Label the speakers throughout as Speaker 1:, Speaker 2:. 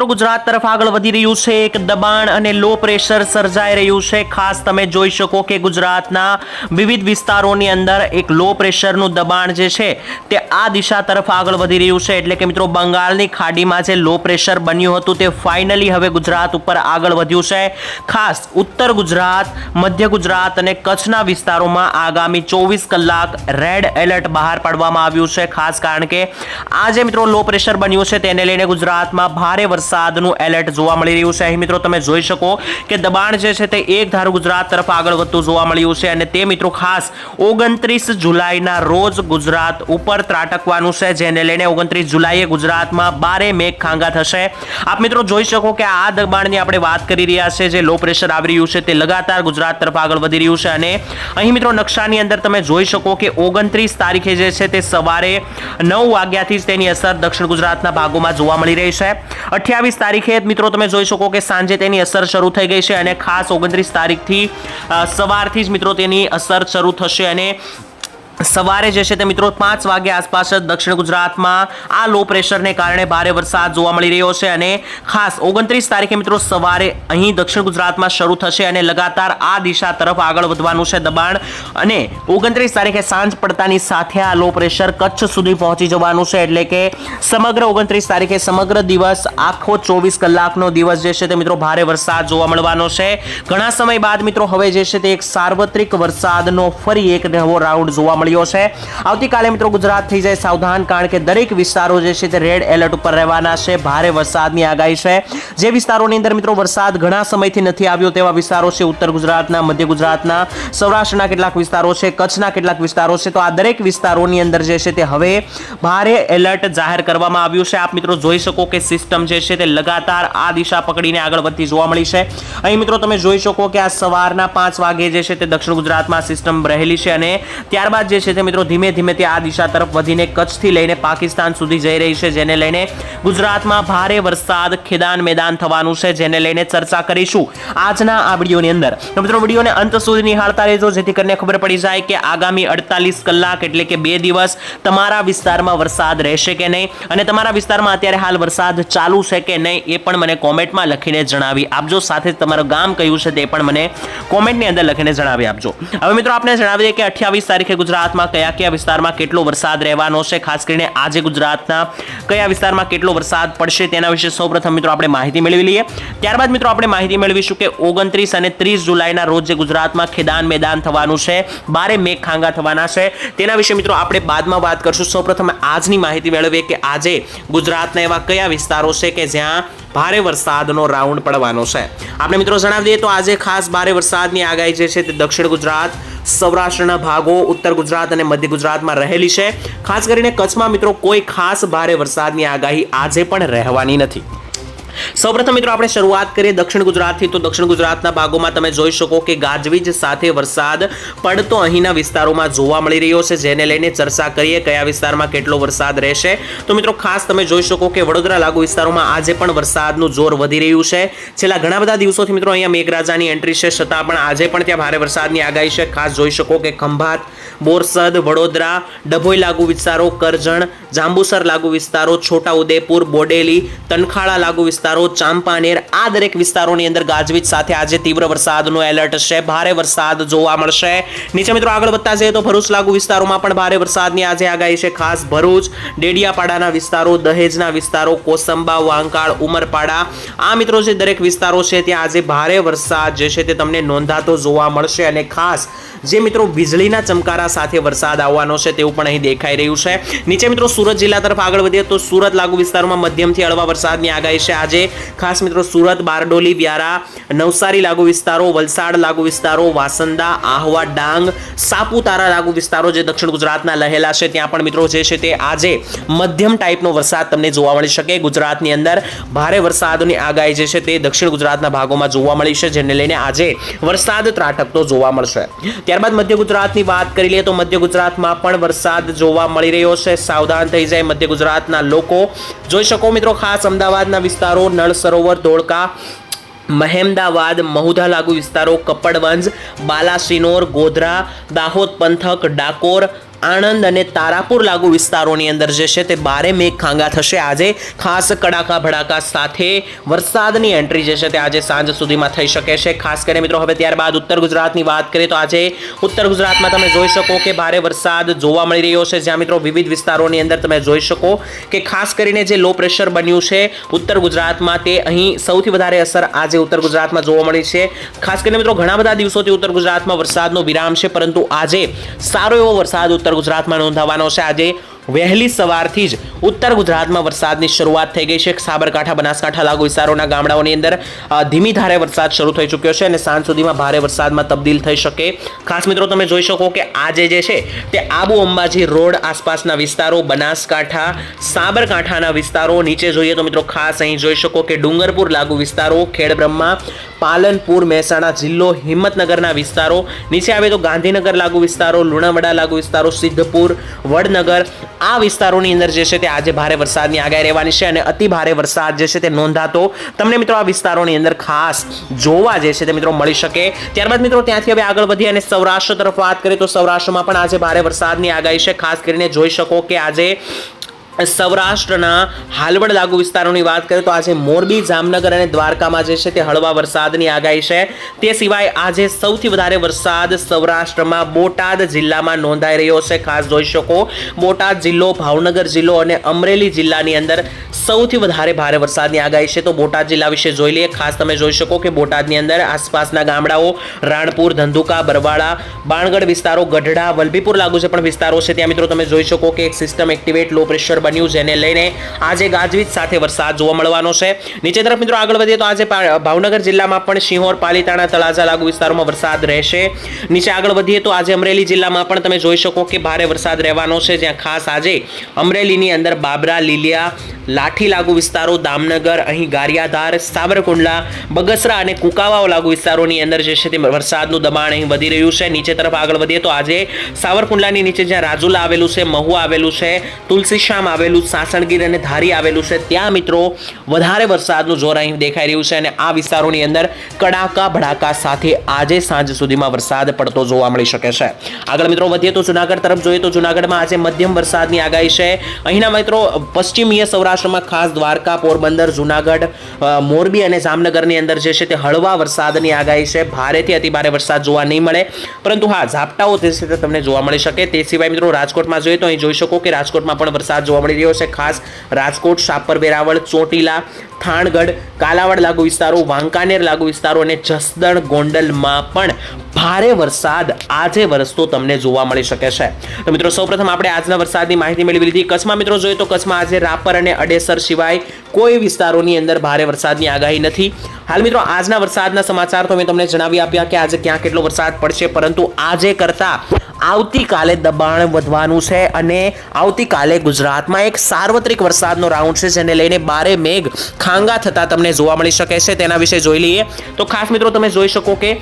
Speaker 1: મિત્રો, ગુજરાત તરફ આગળ વધી રહ્યું છે. એક દબાણ અને લો પ્રેશર સર્જાઈ રહ્યું છે. ખાસ તમે જોઈ શકો કે ગુજરાતના વિવિધ વિસ્તારોની અંદર એક લો પ્રેશરનું દબાણ જે છે, તે આ દિશા તરફ આગળ વધી રહ્યું છે. એટલે કે મિત્રો, બંગાળની ખાડીમાં જે લો પ્રેશર બન્યું હતું, તે ફાઇનલી હવે ગુજરાત ઉપર આગળ વધ્યું છે. ખાસ ઉત્તર ગુજરાત, મધ્ય ગુજરાત અને કચ્છના વિસ્તારોમાં આગામી ચોવીસ કલાક રેડ એલર્ટ બહાર પાડવામાં આવ્યું છે. ખાસ કારણ કે આ જે મિત્રો લો પ્રેશર બન્યું છે, તેને લઈને ગુજરાતમાં ભારે વરસાદનું એલર્ટ જોવા મળી રહ્યું છે. અહીં મિત્રો તમે જોઈ શકો કે દબાણ જે છે તે એક ધારું ગુજરાત તરફ આગળ વધતું જોવા મળ્યું છે અને તે મિત્રો ખાસ ઓગણત્રીસ જુલાઈના રોજ ગુજરાત ઉપર ત્રાટકવાનું છે, જેને લઈને ઓગણત્રીસ જુલાઈએ ગુજરાતમાં બારે મેઘ ખાંગા થશે. આપ મિત્રો જોઈ શકો કે આ દબાણની આપણે વાત કરી રહ્યા છે, જે લો પ્રેશર આવી રહ્યું છે તે લગાતાર ગુજરાત તરફ આગળ વધી રહ્યું છે અને અહીં મિત્રો નકશાની અંદર તમે જોઈ શકો કે ઓગણત્રીસ તારીખે જે છે તે સવારે નવ વાગ્યાથી જ તેની અસર દક્ષિણ ગુજરાતના ભાગોમાં જોવા મળી રહી છે. અઠ્યાવીસ તારીખે મિત્રો તમે જોઈ શકો કે સાંજે તેની અસર શરૂ થઈ ગઈ છે અને ખાસ ઓગણત્રીસ તારીખથી સવારથી જ મિત્રો તેની અસર શરૂ થશે અને સવારે જે છે તે મિત્રો પાંચ વાગ્યા આસપાસ દક્ષિણ ગુજરાતમાં આ લો પ્રેશરને કારણે ભારે વરસાદ જોવા મળી રહ્યો છે અને ખાસ ઓગણત્રીસ તારીખે મિત્રો સવારે અહીં દક્ષિણ ગુજરાતમાં શરૂ થશે અને લગાતાર આ દિશા તરફ આગળ વધવાનું છે દબાણ અને ઓગણત્રીસ તારીખે સાંજ પડતાની સાથે આ લો પ્રેશર કચ્છ સુધી પહોંચી જવાનું છે એટલે કે સમગ્ર ઓગણત્રીસ તારીખે સમગ્ર દિવસ આખો ચોવીસ કલાકનો દિવસ જે છે તે મિત્રો ભારે વરસાદ જોવા મળવાનો છે. ઘણા સમય બાદ મિત્રો હવે જે છે તે એક સાર્વત્રિક વરસાદનો ફરી એક નવો રાઉન્ડ જોવા મળ્યો છે. આવતીકાલે મિત્રો ગુજરાત થઈ જાય સાવધાન, કારણ કે દરેક વિસ્તારો જે છે તે રેડ એલર્ટ ઉપર રહેવાના છે. ભારે વરસાદની આગાહી છે. જે વિસ્તારોની અંદર મિત્રો વરસાદ ઘણા સમયથી નથી આવ્યો તેવા વિસ્તારો છે ઉત્તર ગુજરાતના, મધ્ય ગુજરાતના, સૌરાષ્ટ્રના કેટલાક વિસ્તારો છે, કચ્છના કેટલાક વિસ્તારો છે. તો આ દરેક વિસ્તારોની અંદર જે છે તે હવે ભારે એલર્ટ જાહેર કરવામાં આવ્યું છે. આપ મિત્રો જોઈ શકો કે સિસ્ટમ જે છે તે લગાતાર આ દિશા પકડીને આગળ વધતી જોવા મળી છે. અહીં મિત્રો તમે જોઈ શકો કે આ સવારના પાંચ વાગે જે છે તે દક્ષિણ ગુજરાતમાં સિસ્ટમ રહેલી છે અને ત્યારબાદ જે છે તે મિત્રો ધીમે ધીમે તે આ દિશા તરફ વધીને કચ્છથી લઈને પાકિસ્તાન સુધી જઈ રહી છે, જેને લઈને ગુજરાતમાં ભારે વરસાદ ખેદાન મેદાન થવાનું છે, જેને લઈને ચર્ચા કરીશું આજના આ વિડીયોની અંદર. તો મિત્રો વિડીયોને અંત સુધી નિહાળતા રહેજો, જેથી કરીને ખબર પડી જાય કે આગામી અડતાલીસ કલાક એટલે કે બે દિવસ તમારા વિસ્તારમાં વરસાદ રહેશે કે નહીં અને તમારા વિસ્તારમાં અત્યારે હાલ વરસાદ ચાલુ છે કે નહીં એ પણ મને કોમેન્ટમાં લખીને જણાવી આપજો. સાથે તમારું ગામ કયું છે તે પણ મને કોમેન્ટની અંદર લખીને જણાવી આપજો. હવે મિત્રો આપણે જણાવી દઈએ કે અઠ્યાવીસ તારીખે ગુજરાતમાં કયા કયા વિસ્તારમાં કેટલો વરસાદ રહેવાનો છે? ખાસ કરીને આજે ગુજરાતના કયા વિસ્તારમાં કેટલો વરસાદ પડશે તેના વિશે સૌપ્રથમ મિત્રો આપણે માહિતી મેળવી લઈએ. ત્યારબાદ મિત્રો આપણે માહિતી મેળવીશું કે ઓગણત્રીસ અને ત્રીસ જુલાઈના રોજ જે ગુજરાતમાં ખેદાન મેદાન થવાનું છે, બારે મેઘ ખાંગા થવાના છે. તેના વિશે મિત્રો આપણે બાદમાં વાત કરશું. સૌપ્રથમ આજની માહિતી મેળવીએ કે આજે ગુજરાતના એવા કયા વિસ્તારો છે કે જ્યાં ભારે વરસાદનો રાઉન્ડ પડવાનો છે. આપણે મિત્રો જણાવી દઈએ તો આજે ખાસ ભારે વરસાદની આગાહી જે છે તે દક્ષિણ ગુજરાત, સૌરાષ્ટ્રના ભાગો, ઉત્તર ગુજરાત અને મધ્ય ગુજરાતમાં રહેલી છે. ખાસ કરીને કચ્છમાં મિત્રો કોઈ ખાસ ભારે વરસાદની આગાહી આજે પણ રહેવાની નથી. સૌપ્રથમ મિત્રો આપણે શરૂઆત કરીએ દક્ષિણ ગુજરાતથી. તો દક્ષિણ ગુજરાતના ભાગોમાં તમે જોઈ શકો કે ગાજવીજ સાથે વરસાદ પડતો અહીંના વિસ્તારોમાં જોવા મળી રહ્યો છે, જેને લઈને ચર્ચા કરીએ કયા વિસ્તારમાં કેટલો વરસાદ રહેશે. તો મિત્રો ખાસ તમે જોઈ શકો કે વડોદરા લાગુ વિસ્તારોમાં આજે પણ વરસાદનું જોર વધી રહ્યું છે. છેલ્લા ઘણા બધા દિવસોથી મિત્રો અહીંયા મેઘરાજાની એન્ટ્રી છે, છતાં પણ આજે પણ ત્યાં ભારે વરસાદની આગાહી છે. ખાસ જોઈ શકો કે ખંભાત, બોરસદ, વડોદરા, ડભોઈ લાગુ વિસ્તારો, કરજણ, જાંબુસર લાગુ વિસ્તારો છોટા ઉદેપુર બોડેલી, તનખાળા લાગુ વિસ્તારો ચાંપાનેર આ દરેક વિસ્તારોની અંદર ગાજવીજ સાથે આજે તીવ્ર વરસાદનો એલર્ટ છે. ભારે વરસાદ જોવા મળશે. નીચે મિત્રો આગળ વધતા જઈએ તો ભરૂચ લાગુ વિસ્તારોમાં પણ ભારે વરસાદની આજે આગાહી છે. ખાસ ભરૂચ, ડેડિયાપાડાના વિસ્તારો, દહેજના વિસ્તારો, કોસંબા, વાંકાળ, ઉમરપાડા આ મિત્રો જે દરેક વિસ્તારો છે ત્યાં આજે ભારે વરસાદ જે છે તે તમને નોંધાતો જોવા મળશે અને ખાસ જે મિત્રો વીજળીના ચમકારા સાથે વરસાદ આવવાનો છે તેવું પણ અહીં દેખાઈ રહ્યું છે. નીચે મિત્રો સુરત જિલ્લા તરફ આગળ વધીએ તો સુરત લાગુ વિસ્તારોમાં મધ્યમથી હળવા વરસાદની આગાહી છે. આજે ખાસ મિત્રો સુરત, બારડોલી, વ્યારા, નવસારી લાગુ વિસ્તારો, વલસાડ લાગુ વિસ્તારો, વાસંદા, આહવા, ડાંગ, સાપુતારા લાગુ વિસ્તારો જે દક્ષિણ ગુજરાતના લહેલા છે, ત્યાં પણ મિત્રો જે છે તે આજે મધ્યમ ટાઈપનો વરસાદ તમને જોવા મળી શકે. ગુજરાતની અંદર ભારે વરસાદની આગાહી જે છે તે દક્ષિણ ગુજરાતના ભાગોમાં જોવા મળી છે, જેને લઈને આજે વરસાદ ત્રાટકતો જોવા મળશે. ત્યારબાદ મધ્ય ગુજરાતની વાત કરી લઈએ તો મધ્ય ગુજરાતમાં પણ વરસાદ જોવા મળી રહ્યો છે. સાવધાન થઈ જાય મધ્ય ગુજરાતના લોકો. જોઈ શકો મિત્રો, ખાસ અમદાવાદના વિસ્તારો નળ સરોવર ધોળકા મહેમદાવાદ મહુધા લાગુ વિસ્તારો કપડવંજ બાલાસિનોર ગોધરા દાહોદ પંથક ડાકોર આણંદ અને તારાપુર લાગુ વિસ્તારોની અંદર જે છે તે બારે મેઘ ખાંગા થશે. આજે ખાસ કડાકા ભડાકા સાથે વરસાદની એન્ટ્રી જે છે તે આજે સાંજ સુધીમાં થઈ શકે છે. ખાસ કરીને મિત્રો હવે ત્યારબાદ ઉત્તર ગુજરાતની વાત કરીએ તો આજે ઉત્તર ગુજરાતમાં તમે જોઈ શકો કે ભારે વરસાદ જોવા મળી રહ્યો છે. જ્યાં મિત્રો વિવિધ વિસ્તારોની અંદર તમે જોઈ શકો કે ખાસ કરીને જે લો પ્રેશર બન્યું છે ઉત્તર ગુજરાતમાં તે અહીં સૌથી વધારે અસર આજે ઉત્તર ગુજરાતમાં જોવા મળી છે. ખાસ કરીને મિત્રો ઘણા બધા દિવસોથી ઉત્તર ગુજરાતમાં વરસાદનો વિરામ છે, પરંતુ આજે સારો એવો વરસાદ ઉત્તર ગુજરાતમાં નોંધાવાનો છે. આજે વહેલી સવારથી જ ઉત્તર ગુજરાતમાં વરસાદની શરૂઆત થઈ ગઈ છે. સાબરકાંઠા, બનાસકાંઠા લાગુ વિસ્તારોના ગામડાઓની અંદર ધીમી ધારે વરસાદ શરૂ થઈ ચૂક્યો છે અને સાંજ સુધીમાં ભારે વરસાદમાં તબદીલ થઈ શકે. ખાસ મિત્રો, તમે જોઈ શકો કે આજે જે છે તે આબુ અંબાજી રોડ આસપાસના વિસ્તારો, બનાસકાંઠા, સાબરકાંઠાના વિસ્તારો, નીચે જોઈએ તો મિત્રો ખાસ અહીં જોઈ શકો કે ડુંગરપુર લાગુ વિસ્તારો, ખેડબ્રહ્મા, પાલનપુર, મહેસાણા જિલ્લો, હિંમતનગરના વિસ્તારો, નીચે આવે તો ગાંધીનગર લાગુ વિસ્તારો, લુણાવાડા લાગુ વિસ્તારો, સિદ્ધપુર, વડનગર આ વિસ્તારોની અંદર જે છે તે આજે ભારે વરસાદની આગાહી રહેવાની છે અને અતિ ભારે વરસાદ જે છે તે નોંધાતો તમને મિત્રો આ વિસ્તારોની અંદર ખાસ જોવા જે છે તે મિત્રો મળી શકે. ત્યારબાદ મિત્રો ત્યાંથી હવે આગળ વધી અને સૌરાષ્ટ્ર તરફ વાત કરીએ તો સૌરાષ્ટ્રમાં પણ આજે ભારે વરસાદની આગાહી છે. ખાસ કરીને જોઈ શકો કે આજે સૌરાષ્ટ્રના હાલવડ લાગુ વિસ્તારોની વાત કરીએ તો આજે મોરબી, જામનગર અને દ્વારકામાં જે છે તે હળવા વરસાદની આગાહી છે. તે સિવાય આજે સૌથી વધારે વરસાદ સૌરાષ્ટ્રમાં બોટાદ જિલ્લામાં નોંધાઈ રહ્યો છે. ખાસ જોઈ શકો, બોટાદ જિલ્લો, ભાવનગર જિલ્લો અને અમરેલી જિલ્લાની અંદર સૌથી વધારે ભારે વરસાદની આગાહી છે. તો બોટાદ જિલ્લા વિશે જોઈ લઈએ. ખાસ તમે જોઈ શકો કે બોટાદની અંદર આસપાસના ગામડાઓ રાણપુર, ધંધુકા, બરવાળા, બાણગઢ વિસ્તારો, ગઢડા, વલભીપુર લાગુ છે. પણ વિસ્તારો છે ત્યાં મિત્રો તમે જોઈ શકો કે એક સિસ્ટમ એક્ટિવેટ લો પ્રેશર બન્યું જેને લઈને આજે ગાજવીજ સાથે વરસાદ જોવા મળવાનો છે. નીચે તરફ મિત્રો આગળ વધીએ તો આજે ભાવનગર જિલ્લામાં પણ સિંહોર પાલીતાણા, તળાજા લાગુ વિસ્તારોમાં વરસાદ રહેશે. નીચે આગળ વધીએ તો આજે અમરેલી જિલ્લામાં પણ તમે જોઈ શકો કે ભારે વરસાદ રહેવાનો છે. જ્યાં ખાસ આજે અમરેલીની અંદર બાબરા, લીલિયા લાઠી લાગુ વિસ્તારો, દામનગર, અહીં ગારિયાધાર સાવરકુંડલા બગસરા અને કુકાવાઓ લાગુ વિસ્તારોની અંદર જે છે તે વરસાદનું દબાણ અહીં વધી રહ્યું છે. નીચે તરફ આગળ વધીએ તો આજે સાવરકુંડલાની નીચે જ્યાં રાજુલા આવેલું છે, મહુવા આવેલું છે, તુલસીશ્યામ આવેલું, સાસણગીર અને ધારી આવેલું છે, ત્યાં મિત્રો વધારે વરસાદનું જોર અહીં દેખાઈ રહ્યું છે અને આ વિસ્તારોની અંદર કડાકા, ભડાકા સાથે આજે સાંજ સુધીમાં વરસાદ પડતો જોવા મળી શકે છે. આગળ મિત્રો વધીએ તો જુનાગઢ તરફ જોઈએ તો જુનાગઢમાં આજે મધ્યમ વરસાદની આગાહી છે. અહીંના મિત્રો પશ્ચિમીય સૌરાષ્ટ્રમાં ખાસ દ્વારકા, પોરબંદર, જુનાગઢ મોરબી અને જામનગરની અંદર જે છે તે હળવા વરસાદની આગાહી છે. ભારેથી અતિભારે વરસાદ જોવા નહીં મળે. પરંતુ હા, ઝાપટાઓ જે છે તે તમને જોવા મળી શકે. તે સિવાય મિત્રો રાજકોટમાં જોઈએ તો અહીં જોઈ શકો કે રાજકોટમાં પણ વરસાદ જોવા મળી રહ્યો છે. ખાસ રાજકોટ શાપર વેરાવળ ચોટીલા થાણગઢ, કાલાવાડ લાગુ વિસ્તારો, વાંકાનેર લાગુ વિસ્તારો અને જસદણ ગોંડલમાં પણ ભારે વરસાદ આજે વરસતો તમને જોવા મળી શકે છે. તો મિત્રો, સૌપ્રથમ આપણે આજના વરસાદની માહિતી મેળવી લીધી. કચ્છમાં મિત્રો જોઈએ તો કચ્છમાં આજે રાપર અને અડેસર સિવાય કોઈ વિસ્તારોની અંદર ભારે વરસાદની આગાહી નથી. હાલ મિત્રો, આજના વરસાદના સમાચાર તો મેં તમને જણાવી આપ્યા કે આજે ક્યાં કેટલો વરસાદ પડશે, પરંતુ આજે કરતા આવતીકાલે દબાણ વધવાનું છે અને આવતીકાલે ગુજરાતમાં એક સાર્વત્રિક વરસાદનો રાઉન્ડ છે, જેને લઈને બારે મેઘ ખાંગા થતા તમને જોવા મળી શકે છે. તેના વિશે જોઈ લઈએ. તો ખાસ મિત્રો, તમે જોઈ શકો કે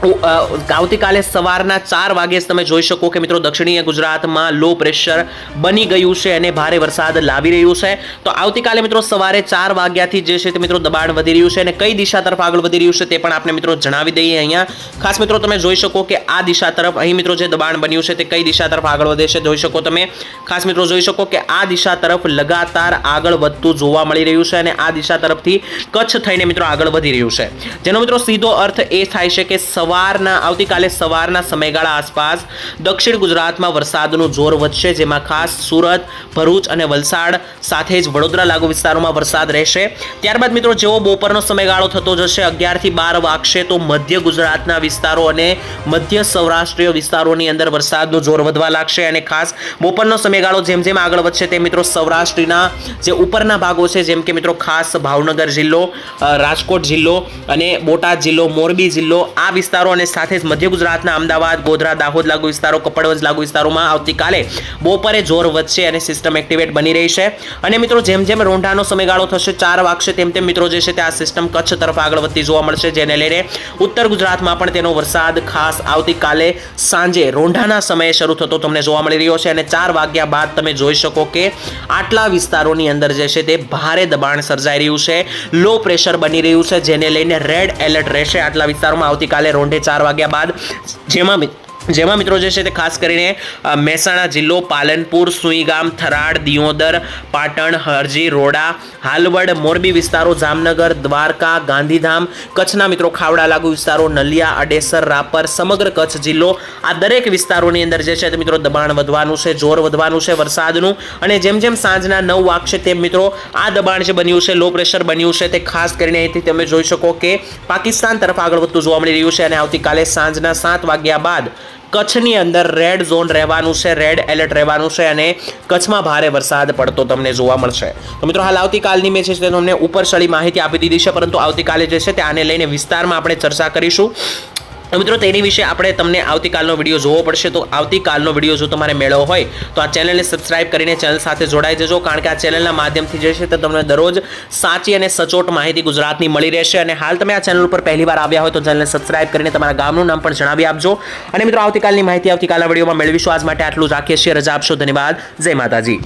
Speaker 1: આવતીકાલે સવારના ચાર વાગ્યે જ તમે જોઈ શકો કે મિત્રો દક્ષિણીય ગુજરાતમાં લો પ્રેશર બની ગયું છે અને ભારે વરસાદ લાવી રહ્યું છે. તો આવતીકાલે મિત્રો સવારે ચાર વાગ્યાથી જે છે તે મિત્રો દબાણ વધી રહ્યું છે અને કઈ દિશા તરફ આગળ વધી રહ્યું છે તે પણ આપણે મિત્રો જણાવી દઈએ અહીંયા. ખાસ મિત્રો તમે જોઈ શકો કે આ દિશા તરફ અહીં મિત્રો જે દબાણ બન્યું છે તે કઈ દિશા તરફ આગળ વધે છે જોઈ શકો તમે. ખાસ મિત્રો જોઈ શકો કે આ દિશા તરફ લગાતાર આગળ વધતું જોવા મળી રહ્યું છે અને આ દિશા તરફથી કચ્છ થઈને મિત્રો આગળ વધી રહ્યું છે. જેનો મિત્રો સીધો અર્થ એ થાય છે કે સવારના, આવતીકાલે સવારના સમયગાળા આસપાસ દક્ષિણ ગુજરાતમાં વરસાદનું જોર વધશે, જેમાં ખાસ સુરત, ભરૂચ અને વલસાડ સાથે જ વડોદરા લાગુ વિસ્તારોમાં વરસાદ રહેશે. ત્યારબાદ મિત્રો, જેવો બપોરનો સમયગાળો થતો જશે, અગિયારથી બાર વાગશે તો મધ્ય ગુજરાતના વિસ્તારો અને મધ્ય સૌરાષ્ટ્રીય વિસ્તારોની અંદર વરસાદનું જોર વધવા લાગશે અને ખાસ બપોરનો સમયગાળો જેમ જેમ આગળ વધશે તે મિત્રો, સૌરાષ્ટ્રના જે ઉપરના ભાગો છે, જેમ કે મિત્રો, ખાસ ભાવનગર જિલ્લો રાજકોટ જિલ્લો અને બોટાદ જિલ્લો, મોરબી જિલ્લો, આ વિસ્તારો અને સાથે જ મધ્ય ગુજરાતના અમદાવાદ, ગોધરા, દાહોદ લાગુ વિસ્તારો, કપડવંજ લાગુ વિસ્તારોમાં આવતીકાલે બપોરે જોર વધશે અને સિસ્ટમ એક્ટિવેટ બની રહી છે અને મિત્રો, જેમ જેમ રોંઢાનો સમયગાળો થશે, ચાર વાગશે તેમ તેમ મિત્રો, જે છે તે આ સિસ્ટમ કચ્છ તરફ આગળ વધતી જોવા મળશે, જેને લઈને ઉત્તર ગુજરાતમાં પણ તેનો વરસાદ ખાસ આવતીકાલે સાંજે રોંઢાના સમયે શરૂ થતો તમને જોવા મળી રહ્યો છે. અને ચાર વાગ્યા બાદ તમે જોઈ શકો કે આટલા વિસ્તારોની અંદર જે છે તે ભારે દબાણ સર્જાઈ રહ્યું છે. લો પ્રેશર બની રહ્યું છે, જેને લઈને રેડ એલર્ટ રહેશે. આટલા વિસ્તારોમાં આવતીકાલે રોંઢે ચાર વાગ્યા બાદ જેમાં જેમાં મિત્રો જે છે તે ખાસ કરીને મહેસાણા જિલ્લો, પાલનપુર, સુઈગામ, થરાડ, દિયોદર, પાટણ, હરજી, રોડા, હાલવડ, મોરબી વિસ્તારો, જામનગર, દ્વારકા, ગાંધીધામ, કચ્છના મિત્રો ખાવડા, લાગુ વિસ્તારો, નલિયા, અડેસર, રાપર, સમગ્ર કચ્છ જિલ્લો આ દરેક વિસ્તારોની અંદર જે છે તે મિત્રો દબાણ વધવાનું છે, જોર વધવાનું છે વરસાદનું. અને જેમ જેમ સાંજના નવ વાગશે તેમ મિત્રો આ દબાણ જે બન્યું છે, લો પ્રેશર બન્યું છે તે ખાસ કરીને અહીંથી તમે જોઈ શકો કે પાકિસ્તાન તરફ આગળ વધતું જોવા મળી રહ્યું છે અને આવતીકાલે સાંજના સાત વાગ્યા બાદ કચ્છની અંદર રેડ ઝોન રહેવાનું છે રેડ એલર્ટ રહેવાનું છે અને કચ્છમાં ભારે વરસાદ પડતો તમને જોવા મળશે. તો મિત્રો, હાલ આવતીકાલની મેં છે તે તમને ઉપરસળી માહિતી આપી દીધી છે, પરંતુ આવતીકાલે જે છે તે આને લઈને વિસ્તારમાં આપણે ચર્ચા કરીશું. મિત્રો, તેની વિશે આપણે તમને આવતીકાલનો વીડિયો જોવો પડશે. તો આવતીકાલનો વીડિયો જો તમારે મેળવો હોય, તો આ ચેનલને સબસ્ક્રાઇબ કરીને ચેનલ સાથે જોડાઈ જજો. કારણ કે આ ચેનલના માધ્યમથી જે છે તે તમને દરરોજ સાચી અને સચોટ માહિતી ગુજરાતની મળી રહેશે. અને હાલ તમે આ ચેનલ ઉપર પહેલીવાર આવ્યા હોય, તો ચેનલને સબસ્ક્રાઇબ કરીને તમારા ગામનું નામ પણ જણાવી આપજો. અને મિત્રો, આવતીકાલની માહિતી આવતીકાલના વિડીયોમાં મેળવીશું. આજ માટે આટલું જ રાખીએ છીએ. રજા આપશો. ધન્યવાદ. જય માતાજી.